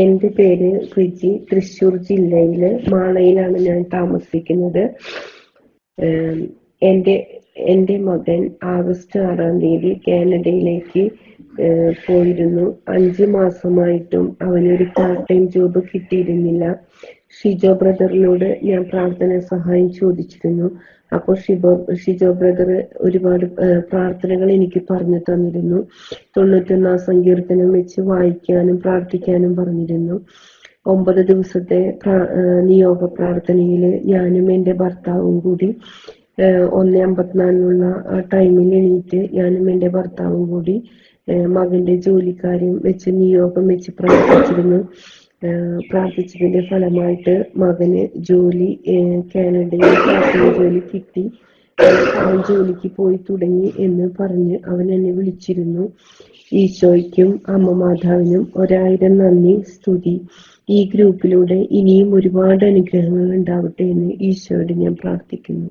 എന്റെ പേര് റിജി. തൃശ്ശൂർ ജില്ലയിലെ മാളയിലാണ് ഞാൻ താമസിക്കുന്നത്. എന്റെ എന്റെ മകൻ ആഗസ്റ്റ് ആറാം തീയതി കാനഡയിലേക്ക് പോയിരുന്നു. അഞ്ച് മാസമായിട്ടും അവനൊരു പാർട്ട് ടൈം ജോബ് കിട്ടിയിരുന്നില്ല. ഷിജോ ബ്രദറിനോട് ഞാൻ പ്രാർത്ഥന സഹായം ചോദിച്ചിരുന്നു. അപ്പോൾ ഷിബോ ഷിജോ ബ്രദർ ഒരുപാട് പ്രാർത്ഥനകൾ എനിക്ക് പറഞ്ഞു തന്നിരുന്നു. തൊണ്ണൂറ്റൊന്നാം സങ്കീർത്തനം വെച്ച് വായിക്കാനും പ്രാർത്ഥിക്കാനും പറഞ്ഞിരുന്നു. ഒമ്പത് ദിവസത്തെ നിയോഗ പ്രാർത്ഥനയിൽ ഞാനും എന്റെ ഭർത്താവും കൂടി ഒന്ന് അമ്പത്തിനാലിനുള്ള ആ ടൈമിൽ എണീറ്റ് ഞാനും എന്റെ ഭർത്താവും കൂടി മകന്റെ ജോലിക്കാരും വെച്ച് നിയോഗം വെച്ച് പ്രാർത്ഥിച്ചിരുന്നു. പ്രാർത്ഥിച്ചതിന്റെ ഫലമായിട്ട് മകന് ജോലി കാനഡയിൽ ജോലി കിട്ടി. അവൻ ജോലിക്ക് പോയി തുടങ്ങി എന്ന് പറഞ്ഞ് അവൻ എന്നെ വിളിച്ചിരുന്നു. ഈശോയ്ക്കും അമ്മ മാതാവിനും ഒരായിരം നന്ദി സ്തുതി. ഈ ഗ്രൂപ്പിലൂടെ ഇനിയും ഒരുപാട് അനുഗ്രഹങ്ങൾ ഉണ്ടാവട്ടെ എന്ന് ഈശോയോട് ഞാൻ പ്രാർത്ഥിക്കുന്നു.